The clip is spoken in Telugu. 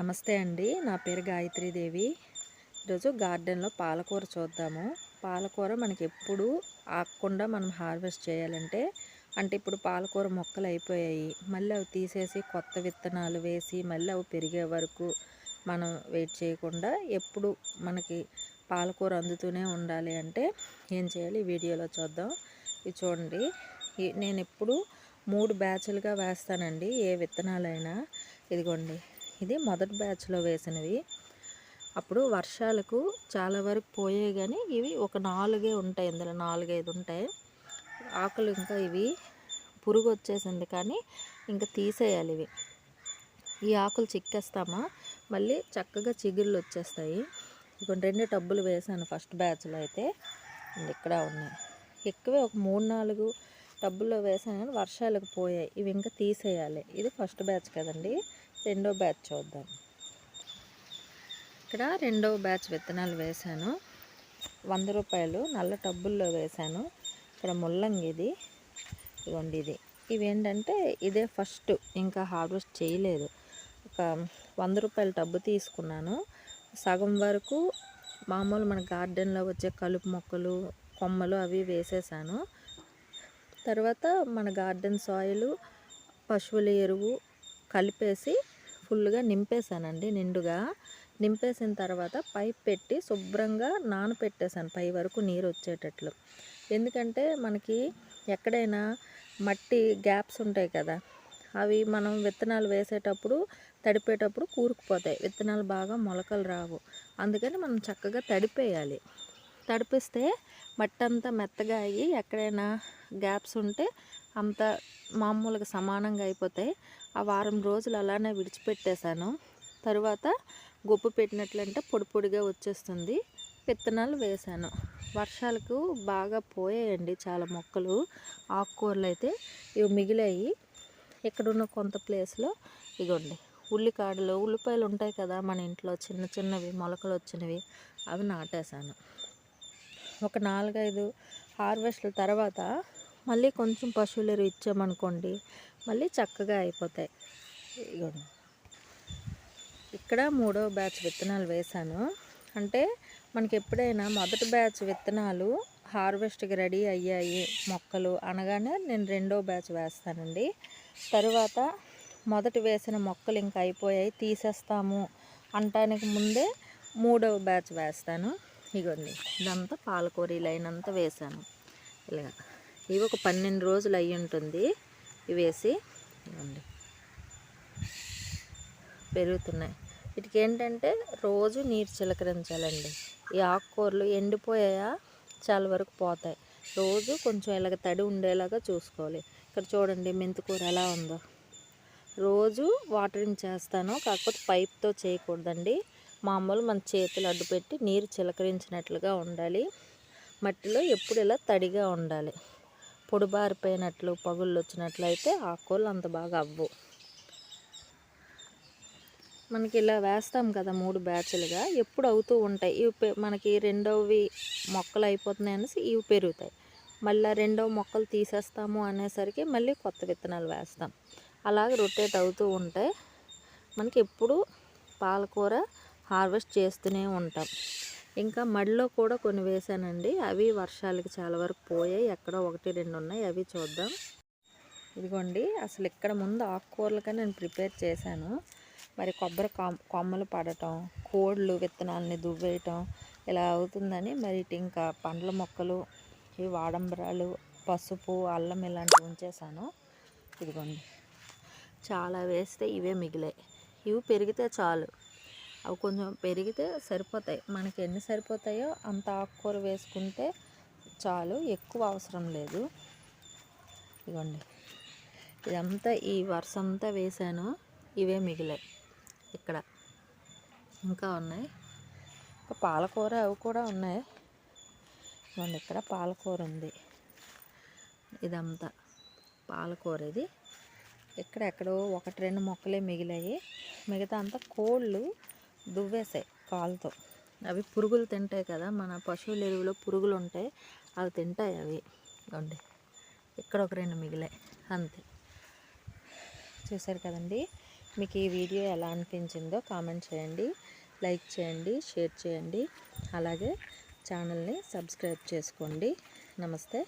నమస్తే అండి. నా పేరు గాయత్రీదేవి ఈరోజు గార్డెన్లో పాలకూర చూద్దాము. పాలకూర మనకి ఎప్పుడు ఆకుండా మనం హార్వెస్ట్ చేయాలంటే అంటే ఇప్పుడు పాలకూర మొక్కలు అయిపోయాయి. మళ్ళీ అవి తీసేసి కొత్త విత్తనాలు వేసి మళ్ళీ అవి పెరిగే వరకు మనం వెయిట్ చేయకుండా ఎప్పుడు మనకి పాలకూర అందుతూనే ఉండాలి అంటే ఏం చేయాలి? వీడియోలో చూద్దాం. ఇది చూడండి. నేను ఎప్పుడు మూడు బ్యాచ్లుగా వేస్తానండి. ఏ విత్తనాలైనా. ఇదిగోండి. ఇది మొదటి బ్యాచ్లో వేసినవి. అప్పుడు వర్షాలకు చాలా వరకు పోయాయి కానీ ఇవి ఒక నాలుగే ఉంటాయి. ఇందులో నాలుగైదు ఉంటాయి. ఆకులు ఇంకా ఇవి పురుగు వచ్చేసింది కానీ ఇంకా తీసేయాలి ఇవి. ఈ ఆకులు చిక్కేస్తామా? మళ్ళీ చక్కగా చిగుళ్ళు వచ్చేస్తాయి. ఇప్పుడు రెండు టబ్బులు వేసాను ఫస్ట్ బ్యాచ్లో అయితే. ఇక్కడ ఉన్నాయి. ఎక్కువే ఒక మూడు నాలుగు టబ్బుల్లో వేసాను కానీ వర్షాలకు పోయాయి. ఇవి ఇంకా తీసేయాలి. ఇది ఫస్ట్ బ్యాచ్ కదండి. రెండో బ్యాచ్ చూద్దాం. ఇక్కడ రెండో బ్యాచ్ విత్తనాలు వేశాను. వంద రూపాయలు నల్ల టబ్బుల్లో వేశాను. ఇక్కడ ముల్లంగి ఇది ఇదిగోండి ఇది. ఇవేంటంటే ఇదే ఫస్ట్ ఇంకా హార్వెస్ట్ చేయలేదు. ఒక వంద రూపాయల టబ్బు తీసుకున్నాను. సగం వరకు మామూలు మన గార్డెన్లో వచ్చే కలుపు మొక్కలు కొమ్మలు అవి వేసేసాను. తర్వాత మన గార్డెన్ సాయిల్ పశువుల ఎరువు కలిపేసి ఫుల్గా నింపేశానండి నిండుగా. నింపేసిన తర్వాత పైప్ పెట్టి శుభ్రంగా నానపెట్టేశాను పై వరకు నీరు వచ్చేటట్లు. ఎందుకంటే మనకి ఎక్కడైనా మట్టి గ్యాప్స్ ఉంటాయి కదా అవి మనం విత్తనాలు వేసేటప్పుడు తడిపేటప్పుడు కూరుకుపోతాయి. విత్తనాలు బాగా మొలకలు రావు. అందుకని మనం చక్కగా తడిపేయాలి. తడిపిస్తే మట్టి అంతా మెత్తగా అయ్యి ఎక్కడైనా గ్యాప్స్ ఉంటే అంత మామూలుగా సమానంగా అయిపోతాయి. ఆ వారం రోజులు అలానే విడిచిపెట్టేశాను. తరువాత గొప్పు పెట్టినట్లంటే పొడి పొడిగా వచ్చేస్తుంది. విత్తనాలు వేశాను. వర్షాలకు బాగా పోయాయండి చాలా మొక్కలు. ఆకుకూరలు అయితే ఇవి మిగిలాయి. ఇక్కడున్న కొంత ప్లేస్లో ఇగోండి ఉల్లికాడలు ఉల్లిపాయలు ఉంటాయి కదా మన ఇంట్లో చిన్న చిన్నవి మొలకలు వచ్చినవి అవి నాటేశాను. ఒక నాలుగైదు హార్వెస్ట్ల తర్వాత మళ్ళీ కొంచెం పశువులు ఎరువు ఇచ్చామనుకోండి మళ్ళీ చక్కగా అయిపోతాయి. ఇగోండి ఇక్కడ మూడవ బ్యాచ్ విత్తనాలు వేశాను. అంటే మనకి ఎప్పుడైనా మొదటి బ్యాచ్ విత్తనాలు హార్వెస్ట్కి రెడీ అయ్యాయి మొక్కలు అనగానే నేను రెండో బ్యాచ్ వేస్తానండి. తరువాత మొదటి వేసిన మొక్కలు ఇంకా అయిపోయాయి తీసేస్తాము అనటానికి ముందే మూడవ బ్యాచ్ వేస్తాను. ఇగోండి ఇదంతా పాలకూర లైనంతా వేసాను. ఇలాగ ఇవి ఒక పన్నెండు రోజులు అయ్యి ఉంటుంది. ఇవి వేసి ఇవ్వండి పెరుగుతున్నాయి. వీటికి ఏంటంటే రోజు నీరు చిలకరించాలండి. ఈ ఆకుకూరలు ఎండిపోయాయా చాలా వరకు పోతాయి. రోజు కొంచెం ఇలాగ తడి ఉండేలాగా చూసుకోవాలి. ఇక్కడ చూడండి మెంతికూర ఎలా ఉందో. రోజు వాటరింగ్ చేస్తాను కాకపోతే పైప్తో చేయకూడదండి. మామూలు మన చేతులు అడ్డు పెట్టి నీరు చిలకరించినట్లుగా ఉండాలి. మట్టిలో ఎప్పుడు ఇలా తడిగా ఉండాలి. పొడిబారిపోయినట్లు పగుళ్ళు వచ్చినట్లయితే ఆకుకూరలు అంత బాగా అవ్వు. మనకి ఇలా వేస్తాం కదా మూడు బ్యాచ్లుగా ఎప్పుడు అవుతూ ఉంటాయి. ఇవి మనకి రెండవవి మొక్కలు అయిపోతున్నాయి అనేసి ఇవి పెరుగుతాయి. మళ్ళీ రెండవ మొక్కలు తీసేస్తాము అనేసరికి మళ్ళీ కొత్త విత్తనాలు వేస్తాం. అలాగే రొటేట్ అవుతూ ఉంటాయి మనకి ఎప్పుడు పాలకూర హార్వెస్ట్ చేస్తూనే ఉంటాం. ఇంకా మడిలో కూడా కొన్ని వేసానండి. అవి వర్షాలకి చాలా వరకు పోయాయి. ఎక్కడో ఒకటి రెండు ఉన్నాయి. అవి చూద్దాం. ఇదిగోండి. అసలు ఇక్కడ ముందు ఆకుకూరలకని నేను ప్రిపేర్ చేశాను. మరి కొబ్బరి కొమ్మలు పడటం కోళ్ళు విత్తనాలని దువ్వేయటం ఇలా అవుతుందని మరి ఇంకా పండ్ల మొక్కలు ఈ వాడంబరాలు పసుపు అల్లం ఇలాంటివి ఉంచేసాను ఇదిగోండి. చాలా వేస్తే ఇవే మిగిలాయి. ఇవి పెరిగితే చాలు. అవి కొంచెం పెరిగితే సరిపోతాయి. మనకి ఎన్ని సరిపోతాయో అంత ఆకుకూర వేసుకుంటే చాలు ఎక్కువ అవసరం లేదు. ఇవ్వండి ఇదంతా ఈ వరుస అంతా వేసాను. ఇవే మిగిలాయి ఇక్కడ. ఇంకా ఉన్నాయి. పాలకూర అవి కూడా ఉన్నాయి. ఇవ్వండి ఇక్కడ పాలకూర ఉంది. ఇదంతా పాలకూర ఇది. ఇక్కడ ఎక్కడో ఒకటి రెండు మొక్కలే మిగిలాయి. మిగతా అంతా కోళ్ళు. దువ్వేసాయి కాలుతో. అవి పురుగులు తింటాయి కదా మన పశువుల ఎరువులో పురుగులు ఉంటాయి అవి తింటాయి అవి. ఉండి ఇక్కడ ఒక రెండు మిగిలాయి అంతే. చూసారు కదండి మీకు ఈ వీడియో ఎలా అనిపించిందో కామెంట్ చేయండి లైక్ చేయండి షేర్ చేయండి అలాగే ఛానల్ని సబ్స్క్రైబ్ చేసుకోండి. నమస్తే.